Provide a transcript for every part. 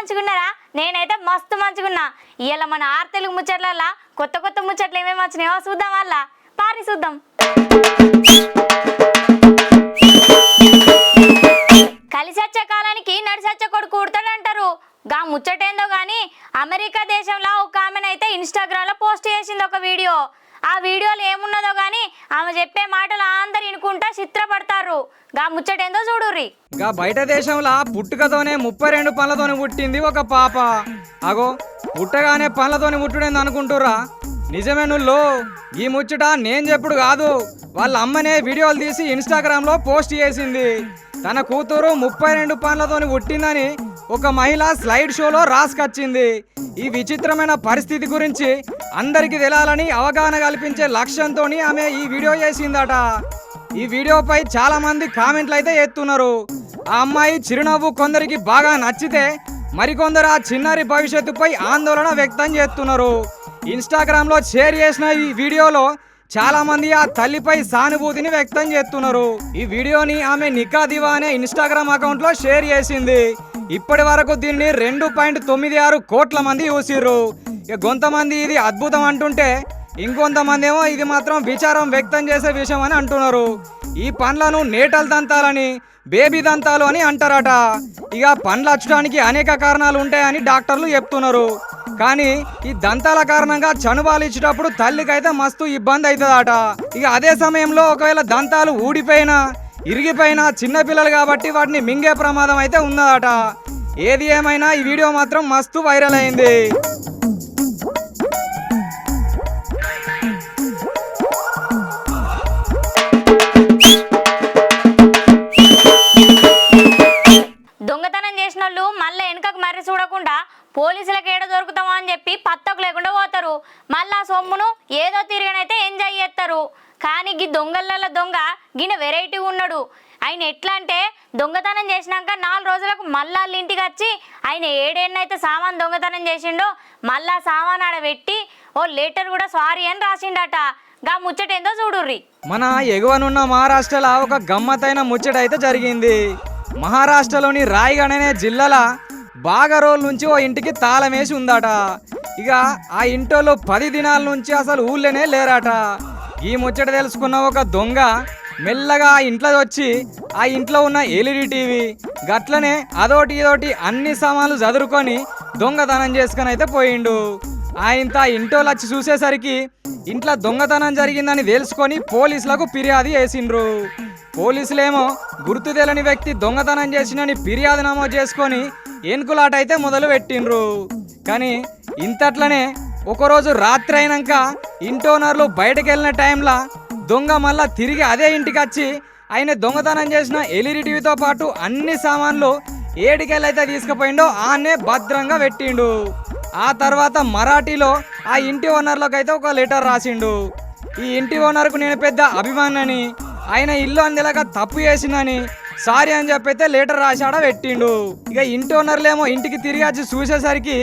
మంచిగున్నారా? నేనైతే మస్తు మంచిగున్నా. ఇవాళ మన ఆరు తెలుగు ముచ్చట్లల్లా కొత్త కొత్త ముచ్చట్లు ఏమేమి వచ్చినాయో చూద్దాం వాళ్ళ పారి చూద్దాం. కలిసొచ్చే కాలానికి నడిసొచ్చే కొడుకు కూడతాడంటారు గా ముచ్చటేందో గాని అమెరికా దేశంలో ఒక ఆమెనైతే ఇన్స్టాగ్రామ్లో పోస్ట్ చేసింది ఒక వీడియో. ఆ వీడియోలు ఏమున్నదో కానీ ఆమె చెప్పే మాటలు అందరు వినుకుంటా చిత్రపడతారు. గా ముచ్చటేందో చూడుర్రి. గా బయట దేశంలో పుట్టుకతోనే ముప్పై రెండు పనులతోనే పుట్టింది ఒక పాప. అగో పుట్టగానే పనులతోని పుట్టుడేంది అనుకుంటురా నిజమే నువ్వు ఈ ముచ్చట నేను చెప్పుడు కాదు. వాళ్ళ అమ్మనే వీడియోలు తీసి ఇన్స్టాగ్రామ్లో పోస్ట్ చేసింది. తన కూతురు ముప్పై రెండు పనులతోని పుట్టిందని ఒక మహిళ స్లైడ్ షోలో రాసుకొచ్చింది. ఈ విచిత్రమైన పరిస్థితి గురించి అందరికీ తెలాలని అవగాహన కల్పించే లక్ష్యంతో ఆమె ఈ వీడియో చేసిందట. ఈ వీడియోపై చాలా మంది కామెంట్లు అయితే ఎత్తున్నారు. ఆ అమ్మాయి చిరునవ్వు కొందరికి బాగా నచ్చితే మరికొందరు ఆ చిన్నారి భవిష్యత్తుపై ఆందోళన వ్యక్తం చేస్తున్నారు. ఇన్స్టాగ్రామ్లో షేర్ చేసిన ఈ వీడియోలో చాలా మంది ఆ తల్లిపై సానుభూతిని వ్యక్తం చేస్తున్నారు. ఈ వీడియోని ఆమె నికా దివా అనే ఇన్స్టాగ్రామ్ అకౌంట్లో షేర్ చేసింది. ఇప్పటి వరకు దీన్ని రెండు పాయింట్ తొమ్మిది ఆరు కోట్ల మంది చూసిర్రు. ఇక కొంతమంది ఇది అద్భుతం అంటుంటే ఇంకొంతమంది ఏమో ఇది మాత్రం విచారం వ్యక్తం చేసే విషయం అని అంటున్నారు. ఈ పండ్లను నేటల దంతాలని బేబీ దంతాలు అని అంటారట. ఇక పండ్లు అచ్చడానికి అనేక కారణాలు ఉంటాయని డాక్టర్లు చెప్తున్నారు. కానీ ఈ దంతాల కారణంగా చనుబాలు ఇచ్చేటప్పుడు తల్లికైతే మస్తు ఇబ్బంది అవుతుందట. ఇక అదే సమయంలో ఒకవేళ దంతాలు ఊడిపోయినా ఇరిగిపోయినా చిన్నపిల్లలు కాబట్టి వాటిని మింగే ప్రమాదం అయితే ఉన్నదట. ఏది ఏమైనా ఈ వీడియో మాత్రం మస్తు వైరల్ అయింది. దొంగతనం చేసిన వాళ్ళు మళ్ళీ వెనుకకు మర్రి చూడకుండా పోలీసులకు ఏడ దొరుకుతామో అని చెప్పి పత్తకు లేకుండా పోతారు. మళ్ళా సొమ్మును ఏదో తిరిగినైతే ఎంజాయ్ చేస్తారు. కానీ గీ దొంగల దొంగ గిన వెరైటీ ఉన్నాడు. ఆయన ఎట్లా అంటే దొంగతనం చేసినాక నాలుగు రోజులకు మళ్ళా వాళ్ళ ఇంటికి వచ్చి ఆయన ఏడేళ్ళైతే సామాన్ దొంగతనం చేసిండో మళ్ళా సామాన్ ఆడ పెట్టి ఓ లెటర్ కూడా సారీ అని రాసిండట. గా ముచ్చటేందో చూడుర్రి. మన ఎగువనున్న మహారాష్ట్రలో ఒక గమ్మతైన ముచ్చట అయితే జరిగింది. మహారాష్ట్రలోని రాయగఢ్ అనే జిల్లాల బాగా రోజుల నుంచి ఓ ఇంటికి తాళం వేసి ఉందట. ఇక ఆ ఇంట్లో పది దినాల నుంచి అసలు ఊళ్ళోనే లేరట. ఈ ముచ్చట తెలుసుకున్న ఒక దొంగ మెల్లగా ఆ ఇంట్లో వచ్చి ఆ ఇంట్లో ఉన్న ఎల్ఈడి టీవీ గట్లనే అదోటి ఇదోటి అన్ని సామాన్లు చదురుకొని దొంగతనం చేసుకొని అయితే పోయిండు. ఆయన ఆ ఇంట్లో వచ్చి చూసేసరికి ఇంట్లో దొంగతనం జరిగిందని తెలుసుకొని పోలీసులకు ఫిర్యాదు చేసిండ్రు. పోలీసులేమో గుర్తు తెలియని వ్యక్తి దొంగతనం చేసినని ఫిర్యాదు నమోదు చేసుకొని ఏనుకులాట అయితే మొదలు పెట్టిండ్రు కానీ ఇంతట్లనే ఒకరోజు రాత్రి అయినాక ఇంటోనర్లు బయటకు వెళ్ళిన టైంలో దొంగ మళ్ళా తిరిగి అదే ఇంటికి వచ్చి ఆయన దొంగతనం చేసిన ఎల్ఈడి టీవీతో పాటు అన్ని సామాన్లు ఏడికెళ్ళైతే తీసుకుపోయిండో ఆనే భద్రంగా పెట్టిండు. ఆ తర్వాత మరాఠీలో ఆ ఇంటి ఓనర్లకు అయితే ఒక లెటర్ రాసిండు. ఈ ఇంటి ఓనర్కు నేను పెద్ద అభిమానని ఆయన ఇల్లు అందేలాగా తప్పు చేసిందని సారీ అని చెప్పైతే లెటర్ రాశాడ పెట్టిండు. ఇక ఇంటి ఓనర్లేమో ఇంటికి తిరిగి వచ్చి చూసేసరికి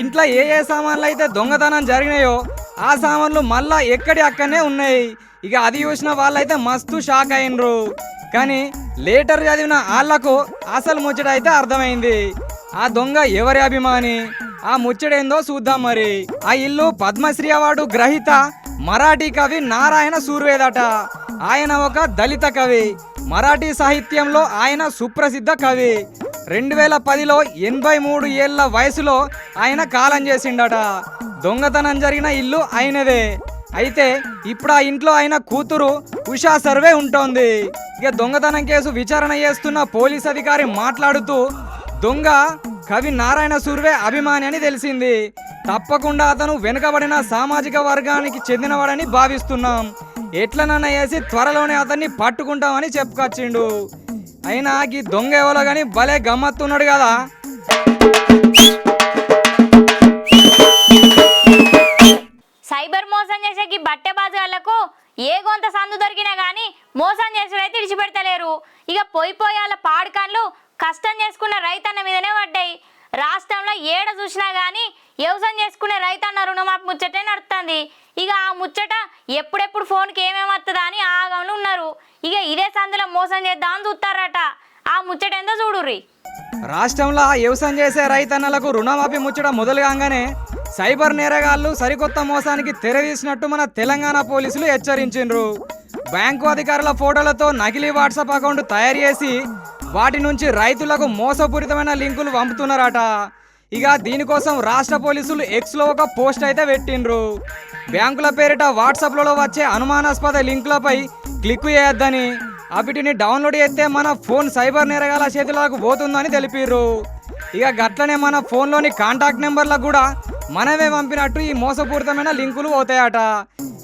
ఇంట్లో ఏ ఏ సామాన్లు అయితే దొంగతనం జరిగినాయో ఆ సామాన్లు మళ్ళా ఎక్కడి అక్కడనే ఉన్నాయి. ఇక అది చూసిన వాళ్ళైతే మస్తు షాక్ అయినరు. కానీ లేటర్ చదివిన వాళ్ళకు అసలు ముచ్చట అయితే అర్థమైంది. ఆ దొంగ ఎవరి అభిమాని? ఆ ముచ్చడేందో చూద్దాం మరి. ఆ ఇల్లు పద్మశ్రీ అవార్డు గ్రహీత మరాఠీ కవి నారాయణ సూర్వేదట. ఆయన ఒక దళిత కవి. మరాఠీ సాహిత్యంలో ఆయన సుప్రసిద్ధ కవి. రెండు వేల పదిలో ఎనభై మూడు ఏళ్ళ వయసులో ఆయన కాలం చేసిండట. దొంగతనం జరిగిన ఇల్లు ఆయనదే అయితే ఇప్పుడు ఆ ఇంట్లో ఆయన కూతురు ఉషా సర్వే ఉంటోంది. ఇక దొంగతనం కేసు విచారణ చేస్తున్న పోలీస్ అధికారి మాట్లాడుతూ దొంగ కవి నారాయణ సూర్వే అభిమాని అని తెలిసింది. తప్పకుండా అతను వెనుకబడిన సామాజిక వర్గానికి చెందినవాడని భావిస్తున్నాం. ఎట్లనన్న వేసి త్వరలోనే అతన్ని పట్టుకుంటామని చెప్పుకొచ్చిండు. అయినా ఈ దొంగ ఎవరో కానీ భలే గమ్మత్తున్నాడు కదా. ఈ ఏ గొంత సందు దొరికినా కానీ మోసం చేసుడైతే విడిచిపెడతలేరు. ఇక పోయి పోయి వాళ్ళ పాడకాన్లు కష్టం చేసుకున్న రైతన్న మీదనే పడ్డాయి. రాష్ట్రంలో ఏడ చూసినా కానీ వ్యవసాయం చేసుకునే రైతన్న రుణమాఫీ ముచ్చటే నడుస్తుంది ఇక ఆ ముచ్చట ఎప్పుడెప్పుడు ఫోన్కి ఏమేమి వస్తుందా అని ఆగంలో ఉన్నారు. ఇక ఇదే సందులో మోసం చేద్దామని చూస్తారట ఆ ముచ్చట ఏందో చూడుర్రి. రాష్ట్రంలో వ్యవసాయం చేసే రైతన్నలకు రుణమాఫీ ముచ్చట మొదలు కాగానే సైబర్ నేరగాళ్ళు సరికొత్త మోసానికి తెరదీసినట్టు మన తెలంగాణ పోలీసులు హెచ్చరించిండ్రు. బ్యాంకు అధికారుల ఫోటోలతో నకిలీ వాట్సాప్ అకౌంట్ తయారు చేసి వాటి నుంచి రైతులకు మోసపూరితమైన లింకులు పంపుతున్నారట. ఇక దీనికోసం రాష్ట్ర పోలీసులు ఎక్స్లో ఒక పోస్ట్ అయితే పెట్టిండ్రు. బ్యాంకుల పేరిట వాట్సాప్లలో వచ్చే అనుమానాస్పద లింకులపై క్లిక్ చేయొద్దని అవిటిని డౌన్లోడ్ చేస్తే మన ఫోన్ సైబర్ నేరగాల చేతులకు పోతుందని తెలిపిర్రు. ఇక గట్లనే మన ఫోన్లోని కాంటాక్ట్ నెంబర్లకు కూడా మనమే పంపినట్టు ఈ మోసపూరితమైన లింకులు పోతాయట.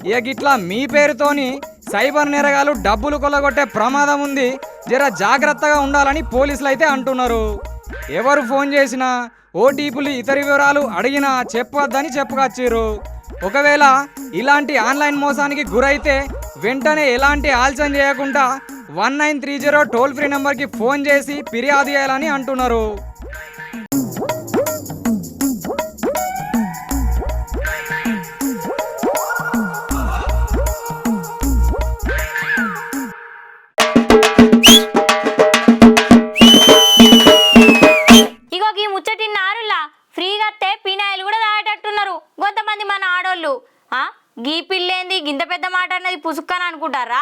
ఇక గిట్లా మీ పేరుతోని సైబర్ నేరగాలు డబ్బులు కొల్లగొట్టే ప్రమాదం ఉంది జర జాగ్రత్తగా ఉండాలని పోలీసులు అయితే అంటున్నారు. ఎవరు ఫోన్ చేసినా ఓటీపీలు ఇతర వివరాలు అడిగినా చెప్పొద్దని చెప్పుకొచ్చిర్రు. ఒకవేళ ఇలాంటి ఆన్లైన్ మోసానికి గురైతే వెంటనే ఎలాంటి ఆలస్యం చేయకుండా one nine three zero toll free నెంబర్కి ఫోన్ చేసి ఫిర్యాదు చేయాలని అంటున్నారు. అనుకుంటారా?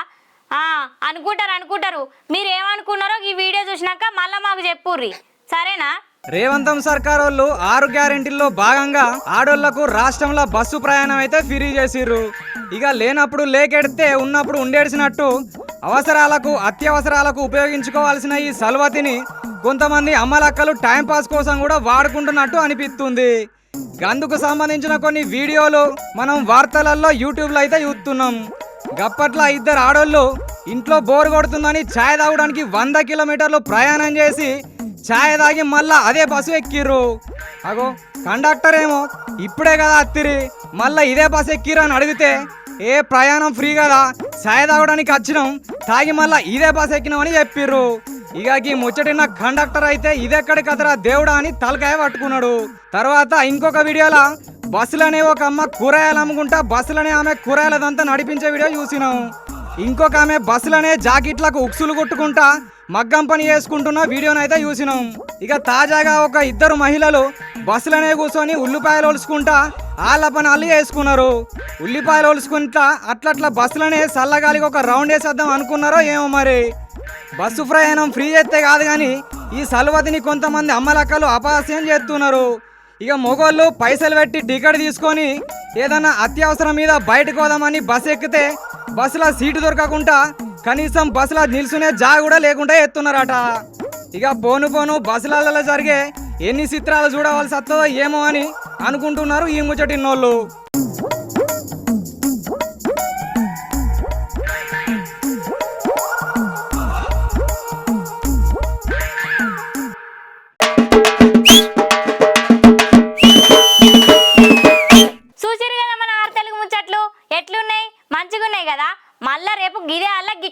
అనుకుంటారు అనుకుంటారు. మీరు ఏమనుకున్నారో ఈ వీడియో చూసినాక మళ్ళా మాకు చెప్పుర్రి. సరేనా? రేవంతం సర్కార్ వాళ్ళు ఆరు గ్యారెంటీల్లో భాగంగా ఆడోళ్ళకు రాష్ట్రంలో బస్సు ప్రయాణం అయితే ఫ్రీ చేసిర్రు. ఇక లేనప్పుడు లేకెడితే ఉన్నప్పుడు ఉండేడిసినట్టు అవసరాలకు అత్యవసరాలకు ఉపయోగించుకోవాల్సిన ఈ సల్వతిని కొంతమంది అమ్మలక్కలు టైంపాస్ కోసం కూడా వాడుకుంటున్నట్టు అనిపిస్తుంది. అందుకు సంబంధించిన కొన్ని వీడియోలు మనం వార్తలలో యూట్యూబ్లో అయితే చూస్తున్నాం. గప్పట్లో ఇద్దరు ఆడోళ్ళు ఇంట్లో బోర్ కొడుతుందని ఛాయ్ తాగడానికి వంద కిలోమీటర్లు ప్రయాణం చేసి ఛాయ్ తాగి మళ్ళా అదే బస్సు ఎక్కిర్రు. అగో కండక్టర్ ఏమో ఇప్పుడే కదా అత్తిరి మళ్ళీ ఇదే బస్సు ఎక్కిర్రు అని అడిగితే ఏ ప్రయాణం ఫ్రీ కదా ఛాయ్ తాగడానికి వచ్చినాం తాగి మళ్ళా ఇదే బస్సు ఎక్కినామని చెప్పిర్రు. ఇక ఈ ముచ్చటిన కండక్టర్ అయితే ఇదెక్కడి కదరా దేవుడా అని తలకాయ పట్టుకున్నాడు. తర్వాత ఇంకొక వీడియోలో బస్సులనే ఒక అమ్మ కూరగాయలు అమ్ముకుంటా బస్సులనే ఆమె కూరగాయలదంతా నడిపించే వీడియో చూసినాం. ఇంకొక ఆమె బస్సులనే జాకెట్లకు ఉక్సులు కొట్టుకుంటా మగ్గం పని చేసుకుంటున్న వీడియోని అయితే చూసినాం. ఇక తాజాగా ఒక ఇద్దరు మహిళలు బస్సులనే కూర్చొని ఉల్లిపాయలు ఒలుచుకుంటా వాళ్ళ పని వాళ్ళు వేసుకున్నారు ఉల్లిపాయలు ఒలుచుకుంటా అట్లట్లా బస్సులనే చల్లగాలికి ఒక రౌండ్ వేసేద్దాం అనుకున్నారో ఏమో మరి. బస్సు ప్రయాణం ఫ్రీ చేస్తే కాదు కానీ ఈ సలువతిని కొంతమంది అమ్మలక్కలు అపహాస్యం చేస్తున్నారు. ఇక మొగోళ్ళు పైసలు పెట్టి టికెట్ తీసుకొని ఏదైనా అత్యవసరం మీద బయటకు పోదామని బస్సు ఎక్కితే బస్సులో సీటు దొరకకుండా కనీసం బస్సులో నిల్చునే జాగ కూడా లేకుండా ఎత్తున్నారట. ఇక పోను పోను బస్సులలో జరిగే ఎన్ని చిత్రాలు చూడవలసి వస్తుందో ఏమో అని అనుకుంటున్నారు ఈ ముచ్చటిన్నోళ్ళు.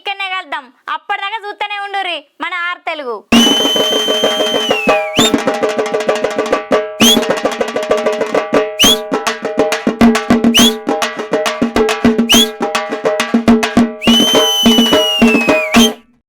ఇక్కడనే కలుద్దాం. అప్పటిదాకా చూస్తూనే ఉండుర్రి మన ఆర్ తెలుగు.